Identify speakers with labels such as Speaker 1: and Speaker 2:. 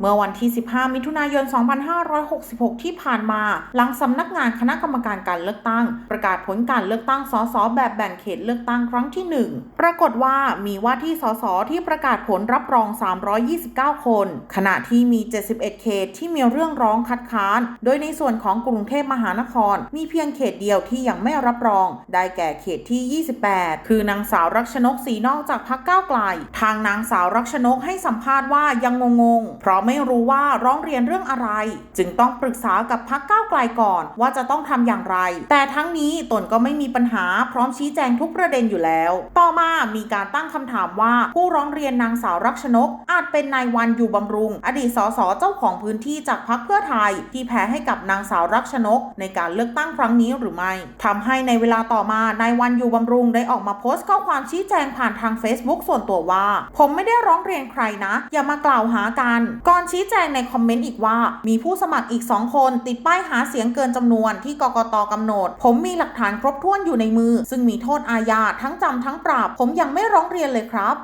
Speaker 1: เมื่อวันที่ 15 มิถุนายน 2566 ที่ผ่านมา หลังสำนักงานคณะกรรมการการเลือกตั้ง ประกาศผลการเลือกตั้งสสแบบแบ่งเขตเลือกตั้งครั้งที่ 1 ปรากฏว่ามีว่าที่สสที่ประกาศผลรับรอง 329 คน ขณะที่มี 71 เขตที่มีเรื่องร้องคัดค้าน โดยในส่วนของกรุงเทพมหานคร มีเพียงเขตเดียวที่ยังไม่รับรอง ได้แก่เขตที่ 28 คือนางสาวรักชนกสีนอกจากพักก้าวไกล ทางนางสาวรักชนกให้สัมภาษณ์ว่ายังงงๆ เพราะไม่รู้ว่าร้องเรียนเรื่องอะไร จึงต้องปรึกษากับพักก้าวไกลก่อน ว่าจะต้องทำอย่างไร แต่ทั้งนี้ตนก็ไม่มีปัญหาพร้อมชี้แจงทุกประเด็นอยู่แล้ว ต่อมามีการตั้งคำถามว่าผู้ร้องเรียนนางสาวรักชนก อาจเป็นนายวันอยู่บำรุง อดีตสสเจ้าของพื้นที่จากพักเพื่อไทย ที่แพ้ให้กับนางสาวรักชนก ในการเลือกตั้งครั้งนี้หรือไม่ทำให้ในเวลาต่อมานายวันอยู่บำรุงได้ออกมาโพสต์ข้อความชี้แจงผ่านทาง Facebook ส่วนตัวว่า ผมไม่ได้ร้องเรียนใครนะ อย่ามากล่าวหากันก่อนชี้แจงในคอมเมนต์อีกว่า มีผู้สมัครอีก 2 คน ติดป้ายหาเสียงเกินจำนวนที่กกตกำหนด ผมมีหลักฐานครบถ้วนอยู่ในมือ ซึ่งมีโทษอาญาทั้งจำทั้งปรับ ผมยังไม่ร้องเรียนเลยครับ